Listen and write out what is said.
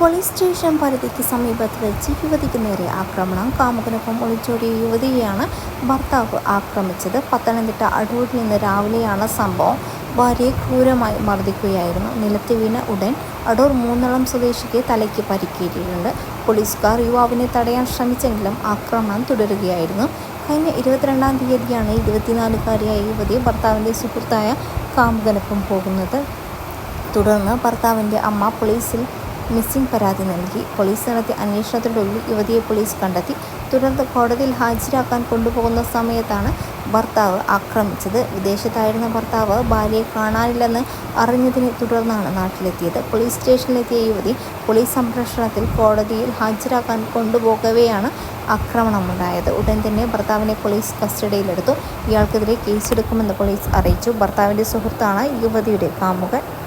Police station പരിധിക്ക് സമീപത്ത് വെച്ച് യുവതിക്ക് നേരെ ആക്രമണം. കാമുകനൊപ്പം ഒളിച്ചോടിയ യുവതിയെയാണ് ഭർത്താവ് ആക്രമിച്ചത്. പത്തനംതിട്ട അടൂരിൽ നിന്ന് രാവിലെയാണ് സംഭവം. ഭാര്യയെ ക്രൂരമായി മർദ്ദിക്കുകയായിരുന്നു. നിലത്ത് വീണ ഉടൻ അടൂർ മൂന്നളം സ്വദേശിക്ക് തലയ്ക്ക് പരിക്കേറ്റിട്ടുണ്ട്. പോലീസുകാർ യുവാവിനെ തടയാൻ ശ്രമിച്ചെങ്കിലും ആക്രമണം തുടരുകയായിരുന്നു. കഴിഞ്ഞ ഇരുപത്തിരണ്ടാം തീയതിയാണ് ഇരുപത്തിനാലുകാരിയായ യുവതി ഭർത്താവിന്റെ സുഹൃത്തായ കാമുകനൊപ്പം പോകുന്നത്. തുടർന്ന് ഭർത്താവിന്റെ അമ്മ പോലീസിൽ മിസ്സിംഗ് പരാതി നൽകി. പോലീസ് നടത്തിയ അന്വേഷണത്തിനൊടുവിൽ യുവതിയെ പോലീസ് കണ്ടെത്തി. തുടർന്ന് കോടതിയിൽ ഹാജരാക്കാൻ കൊണ്ടുപോകുന്ന സമയത്താണ് ഭർത്താവ് ആക്രമിച്ചത്. വിദേശത്തായിരുന്ന ഭർത്താവ് ഭാര്യയെ കാണാനില്ലെന്ന് അറിഞ്ഞതിനെ തുടർന്നാണ് നാട്ടിലെത്തിയത്. പോലീസ് സ്റ്റേഷനിലെത്തിയ യുവതി പോലീസ് സംരക്ഷണത്തിൽ കോടതിയിൽ ഹാജരാക്കാൻ കൊണ്ടുപോകവെയാണ് ആക്രമണമുണ്ടായത്. ഉടൻ തന്നെ ഭർത്താവിനെ പോലീസ് കസ്റ്റഡിയിലെടുത്തു. ഇയാൾക്കെതിരെ കേസെടുക്കുമെന്ന് പോലീസ് അറിയിച്ചു. ഭർത്താവിന്റെ സുഹൃത്താണ് യുവതിയുടെ കാമുകൻ.